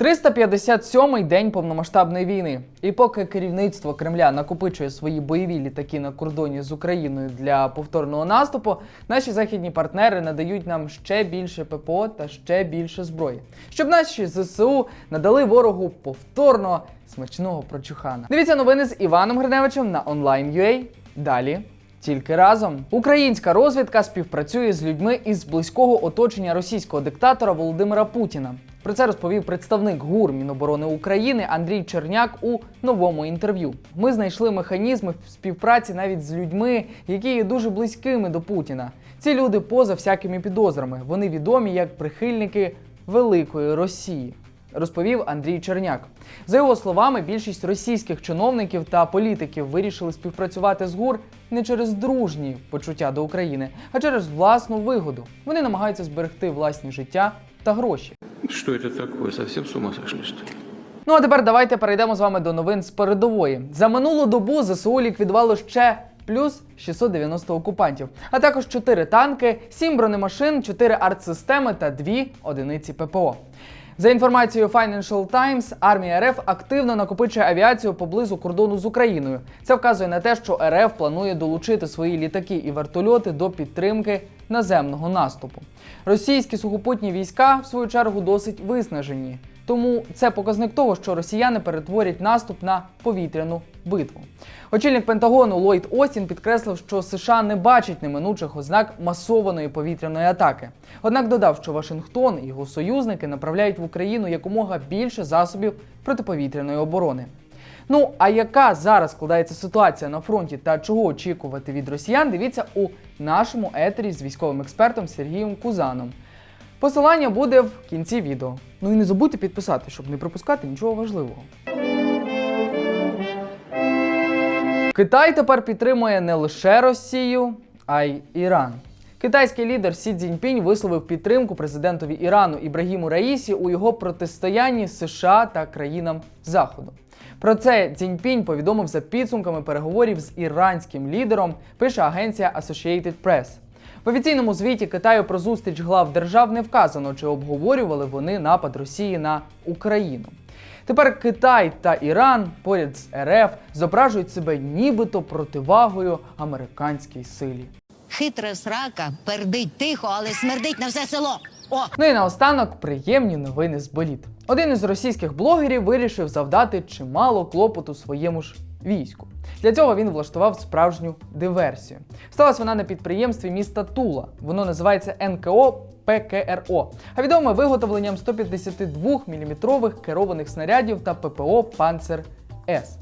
357-й день повномасштабної війни. І поки керівництво Кремля накопичує свої бойові літаки на кордоні з Україною для повторного наступу, наші західні партнери надають нам ще більше ППО та ще більше зброї, щоб наші ЗСУ надали ворогу повторно смачного прочухана. Дивіться новини з Іваном Гриневичем на Online.ua. Далі. Тільки разом українська розвідка співпрацює з людьми із близького оточення російського диктатора Володимира Путіна. Про це розповів представник ГУР Міноборони України Андрій Черняк у новому інтерв'ю. Ми знайшли механізми співпраці навіть з людьми, які є дуже близькими до Путіна. Ці люди поза всякими підозрами. Вони відомі як прихильники великої Росії розповів Андрій Черняк. За його словами, більшість російських чиновників та політиків вирішили співпрацювати з ГУР не через дружні почуття до України, а через власну вигоду. Вони намагаються зберегти власні життя та гроші. Что это такое? Совсем с ума сошли, что ли? Ну а тепер давайте перейдемо з вами до новин з передової. За минулу добу ЗСУ ліквідувало ще плюс 690 окупантів, а також 4 танки, 7 бронемашин, 4 артсистеми та 2 одиниці ППО. За інформацією Financial Times, армія РФ активно накопичує авіацію поблизу кордону з Україною. Це вказує на те, що РФ планує долучити свої літаки і вертольоти до підтримки наземного наступу. Російські сухопутні війська, в свою чергу, досить виснажені. Тому це показник того, що росіяни перетворять наступ на повітряну битву. Очільник Пентагону Ллойд Остін підкреслив, що США не бачить неминучих ознак масованої повітряної атаки. Однак додав, що Вашингтон і його союзники направляють в Україну якомога більше засобів протиповітряної оборони. Ну а яка зараз складається ситуація на фронті та чого очікувати від росіян? Дивіться у нашому етері з військовим експертом Сергієм Кузаном. Посилання буде в кінці відео. Ну і не забудьте підписати, щоб не пропускати нічого важливого. Китай тепер підтримує не лише Росію, а й Іран. Китайський лідер Сі Цзіньпінь висловив підтримку президентові Ірану Ібрагіму Раїсі у його протистоянні США та країнам Заходу. Про це Цзіньпінь повідомив за підсумками переговорів з іранським лідером, пише агенція Associated Press. В офіційному звіті Китаю про зустріч глав держав не вказано, чи обговорювали вони напад Росії на Україну. Тепер Китай та Іран поряд з РФ зображують себе нібито противагою американській силі. Хитра срака пердить тихо, але смердить на все село. О! Ну і наостанок приємні новини з боліт. Один із російських блогерів вирішив завдати чимало клопоту своєму ж війську. Для цього він влаштував справжню диверсію. Сталася вона на підприємстві міста Тула. Воно називається НКО ПКРО, а відоме виготовленням 152 мм керованих снарядів та ППО Панцер С.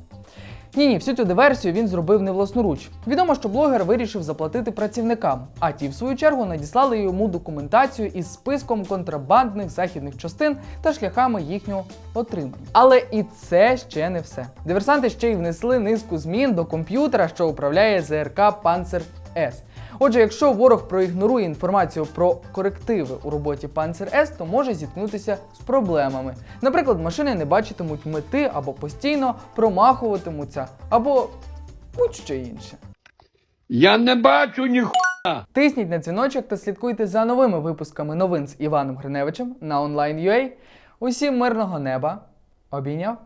Ні, ні, всю цю диверсію він зробив не власноруч. Відомо, що блогер вирішив заплатити працівникам, а ті, в свою чергу, надіслали йому документацію із списком контрабандних західних частин та шляхами їхнього отримання. Але і це ще не все. Диверсанти ще й внесли низку змін до комп'ютера, що управляє ЗРК Панцер С. Отже, якщо ворог проігнорує інформацію про корективи у роботі Panzer S, то може зіткнутися з проблемами. Наприклад, машини не бачитимуть мети або постійно промахуватимуться, або будь-що інше. Я не бачу ніху. Тисніть на дзвіночок та слідкуйте за новими випусками новин з Іваном Гриневичем на Online.ua. Усім мирного неба. Обійняв.